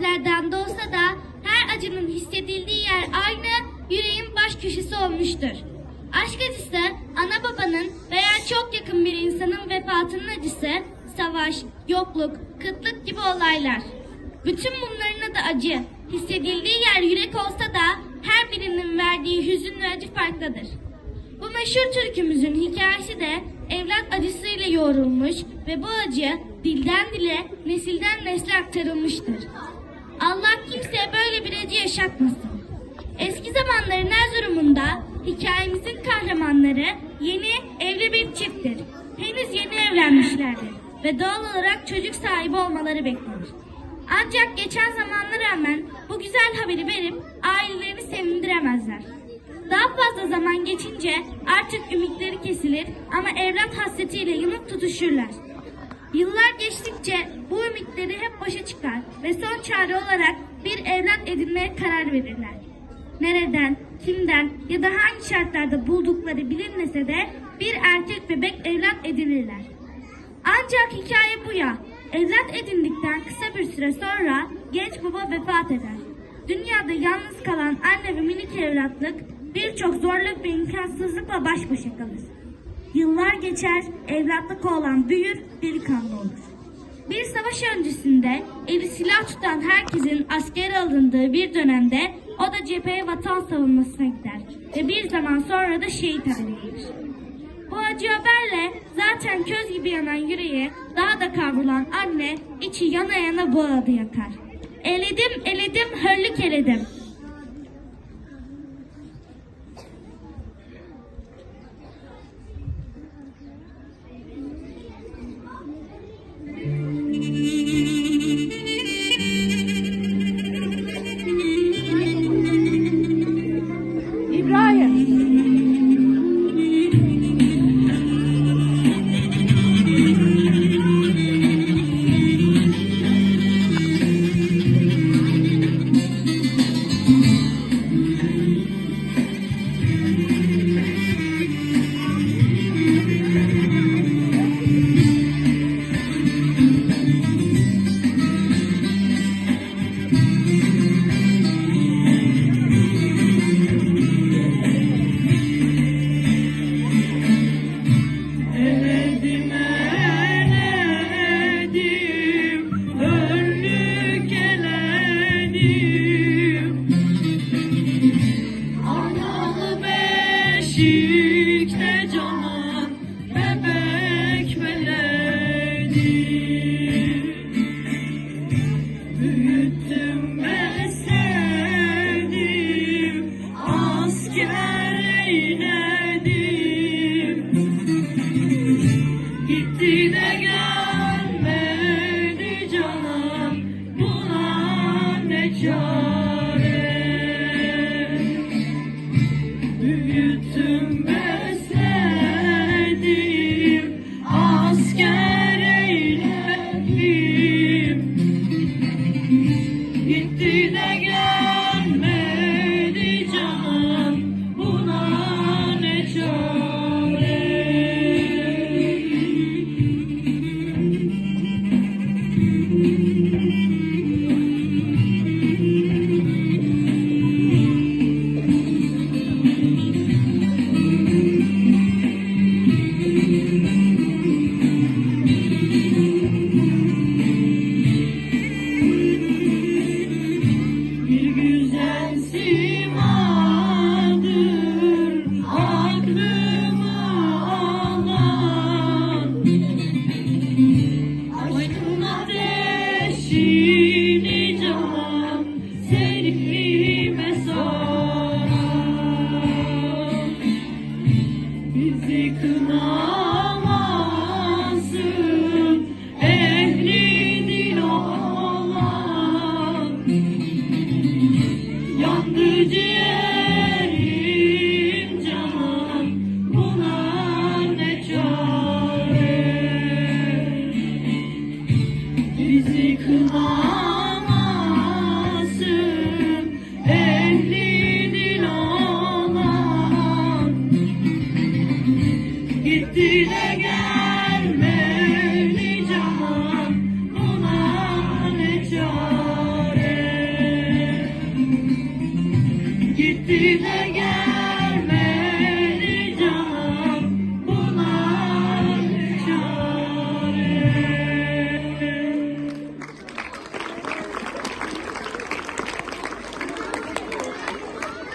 sebeplerden de olsa da her acının hissedildiği yer aynı, yüreğin baş köşesi olmuştur. Aşk acısı, ana babanın veya çok yakın bir insanın vefatının acısı, savaş, yokluk, kıtlık gibi olaylar. Bütün bunların adı acı. Hissedildiği yer yürek olsa da her birinin verdiği hüzün ve acı farklıdır. Bu meşhur türkümüzün hikayesi de evlat acısıyla yoğrulmuş ve bu acı dilden dile, nesilden nesle aktarılmıştır. Allah kimseye böyle bir acı yaşatmasın. Eski zamanların Erzurum'unda hikayemizin kahramanları yeni evli bir çifttir. Henüz yeni evlenmişlerdir ve doğal olarak çocuk sahibi olmaları beklenir. Ancak geçen zamanla rağmen bu güzel haberi verip ailelerini sevindiremezler. Daha fazla zaman geçince artık ümitleri kesilir ama evlat hasretiyle yanıp tutuşurlar. Yıllar geçtikçe bu ümitleri hep başa çıkar ve son çare olarak bir evlat edinmeye karar verirler. Nereden, kimden ya da hangi şartlarda buldukları bilinmese de bir erkek bebek evlat edinirler. Ancak hikaye bu ya. Evlat edindikten kısa bir süre sonra genç baba vefat eder. Dünyada yalnız kalan anne ve minik evlatlık birçok zorluk ve imkansızlıkla baş başa kalır. Yıllar geçer, evlatlık olan büyür, delikanlı olur. Bir savaş öncesinde eli silah tutan herkesin askere alındığı bir dönemde o da cepheye vatan savunmasına gider ve bir zaman sonra da şehit gelir. Bu acı haberle zaten köz gibi yanan yüreği daha da kavrulan anne içi yana yana bu adı yakar. Eledim eledim hörlük eledim. Beşikte canım, bebek beledim. Büyüttüm besledim, asker eyledim. Gitti de gelmedi gitti de gel